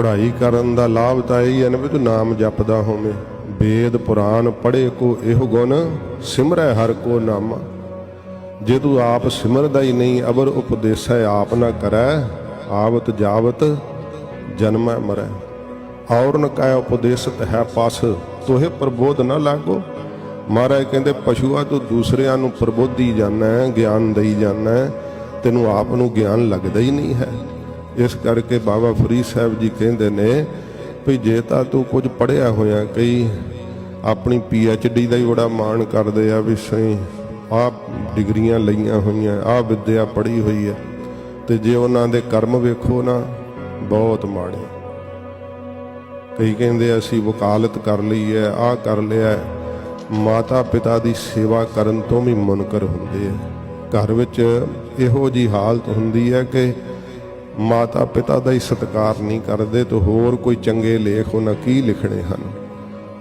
ਪੜ੍ਹਾਈ ਕਰਨ ਦਾ ਲਾਭ ਤਾਂ ਇਹ ਹੈ ਨਾ ਵੀ ਤੂੰ ਨਾਮ ਜਪਦਾ ਹੋਵੇਂ। ਵੇਦ ਪੁਰਾਨ ਪੜ੍ਹੇ ਕੋ ਇਹੋ ਗੁਣ, ਸਿਮਰੈ ਹਰ ਕੋ ਨਾਮ। ਜੇ ਤੂੰ ਆਪ ਸਿਮਰਦਾ ਹੀ ਨਹੀਂ ਅਬਰ ਉਪਦੇਸੈ ਆਪ ਨਾ ਕਰੈ, ਆਵਤ ਜਾਵਤ ਜਨਮੈ ਮਰੈ। ਔਰਨ ਨ ਕਾਇ ਉਪਦੇਸਤ ਹੈ ਪਸ, ਤੋਹਿ ਪ੍ਰਬੋਧ ਨਾ ਲਾਗੋ। ਮਹਾਰਾਜ ਕਹਿੰਦੇ, ਪਸ਼ੂਆ ਤੂੰ ਦੂਸਰਿਆਂ ਨੂੰ ਪ੍ਰਬੋਧੀ ਜਾਣਾ, ਗਿਆਨ ਦੇਈ ਜਾਣਾ, ਤੈਨੂੰ ਆਪ ਨੂੰ ਗਿਆਨ ਲੱਗਦਾ ਹੀ ਨਹੀਂ ਹੈ। ਇਸ ਕਰਕੇ ਬਾਬਾ ਫਰੀਦ ਸਾਹਿਬ ਜੀ ਕਹਿੰਦੇ ਨੇ ਵੀ ਜੇ ਤਾਂ ਤੂੰ ਕੁਝ ਪੜ੍ਹਿਆ ਹੋਇਆ ਕਈ, ਆਪਣੀ ਪੀ ਐਚ ਡੀ ਦਾ ਹੀ ਬੜਾ ਮਾਣ ਕਰਦੇ ਆ ਵੀ ਸਹੀ, ਆਹ ਡਿਗਰੀਆਂ ਲਈਆਂ ਹੋਈਆਂ, ਆਹ ਵਿੱਦਿਆ ਪੜ੍ਹੀ ਹੋਈ ਹੈ। ਤੇ ਜੇ ਉਹਨਾਂ ਦੇ ਕਰਮ ਵੇਖੋ ਨਾ, ਬਹੁਤ ਮਾੜੇ ਕਈ ਕਹਿੰਦੇ ਅਸੀਂ ਵਕਾਲਤ ਕਰ ਲਈ ਹੈ, ਆਹ ਕਰ ਲਿਆ ਮਾਤਾ ਪਿਤਾ ਦੀ ਸੇਵਾ ਕਰਨ ਤੋਂ ਵੀ ਮੁਨਕਰ ਹੁੰਦੇ ਆ। ਘਰ ਵਿੱਚ ਇਹੋ ਜੀ ਹਾਲਤ ਹੁੰਦੀ ਹੈ ਕਿ ਮਾਤਾ ਪਿਤਾ ਦਾ ਹੀ ਸਤਿਕਾਰ ਨਹੀਂ ਕਰਦੇ ਤੇ ਹੋਰ ਕੋਈ ਚੰਗੇ ਲੇਖ ਉਹਨਾਂ ਕੀ ਲਿਖਣੇ ਹਨ?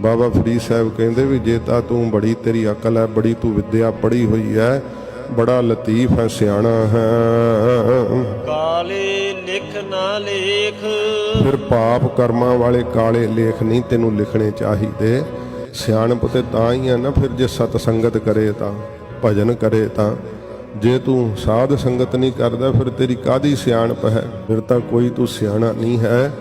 ਬਾਬਾ ਫਰੀਦ ਸਾਹਿਬ ਕਹਿੰਦੇ ਵੀ ਜੇ ਤਾਂ ਤੂੰ ਬੜੀ ਤੇਰੀ ਅਕਲ ਹੈ ਬੜੀ ਤੂੰ ਵਿਦਿਆ ਪੜ੍ਹੀ ਹੋਈ ਹੈ ਬੜਾ ਲਤੀਫ ਹੈ ਸਿਆਣਾ ਹੈ। ਕਾਲੇ ਲਿਖ ਨਾ ਲੇਖ। ਫਿਰ ਪਾਪ ਕਰਮਾਂ ਵਾਲੇ ਕਾਲੇ ਲੇਖ ਨਹੀਂ ਤੈਨੂੰ ਲਿਖਣੇ ਚਾਹੀਦੇ। ਸਿਆਣਪ ਤੇ ਤਾਂ ਹੀ ਆ ਨਾ ਫਿਰ ਜੇ ਸਤ ਸੰਗਤ ਕਰੇ ਤਾਂ ਭਜਨ ਕਰੇ ਤਾਂ। ਜੇ ਤੂੰ ਸਾਧ ਸੰਗਤ ਨਹੀਂ ਕਰਦਾ, ਫਿਰ ਤੇਰੀ ਕਾਦੀ ਸਿਆਣਪ ਹੈ? ਫਿਰ ਤਾਂ ਕੋਈ ਤੂੰ ਸਿਆਣਾ ਨਹੀਂ ਹੈ।